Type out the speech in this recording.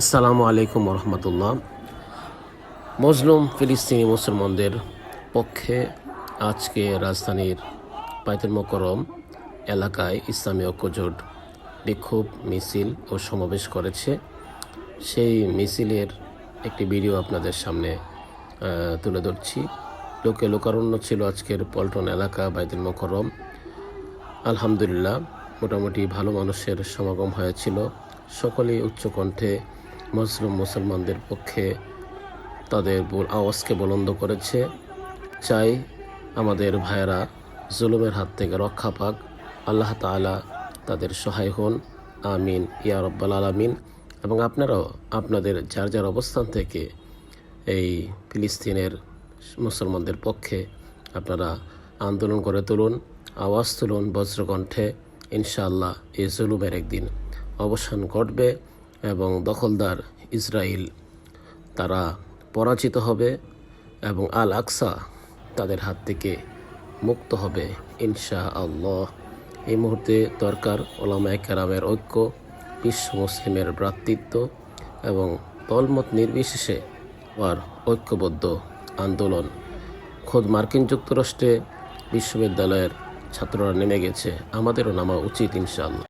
আসসালামু আলাইকুম রহমতুল্লাহ মজলুম ফিলিস্তিনি মুসলমানদের পক্ষে আজকে রাজধানীর পাইতুল মোকরম এলাকায় ইসলামী ঐক্যজোট বিক্ষোভ মিছিল ও সমাবেশ করেছে। সেই মিছিলের একটি ভিডিও আপনাদের সামনে তুলে ধরছি। লোকে লোকারণ্য ছিল আজকের পল্টন এলাকা, বাইতুল মোকরম আলহামদুলিল্লাহ, মোটামুটি ভালো মানুষের সমাগম হয়েছিল। সকলেই উচ্চকণ্ঠে মুসলিম মুসলমানদের পক্ষে তাদের আওয়াজকে বুলন্দ করেছে। চাই আমাদের ভাইয়েরা জুলুমের হাত থেকে রক্ষা পাক। আল্লাহ তাআলা তাদের সহায় হন। আমিন। ইয়া রব্বাল আলামিন। এবং আপনারাও আপনাদের যার যার অবস্থান থেকে এই ফিলিস্তিনের মুসলমানদের পক্ষে আপনারা আন্দোলন করে তুলুন, আওয়াজ তুলুন বজ্রকণ্ঠে। ইনশাআল্লাহ এই জুলুমের একদিন অবসান ঘটবে। এবং দখলদার ইসরায়েল তারা পরাজিত হবে এবং আল আকসা তাদের হাত থেকে মুক্ত হবে। ইনশা আল্লাহ এই মুহূর্তে দরকার ওলামায় কেরামের ঐক্য, বিশ্ব মুসলিমের ভ্রাতৃত্ব এবং দলমত নির্বিশেষে আর ঐক্যবদ্ধ আন্দোলন। খোদ মার্কিন যুক্তরাষ্ট্রে বিশ্ববিদ্যালয়ের ছাত্ররা নেমে গেছে। আমাদেরও নামা উচিত ইনশাআল্লাহ।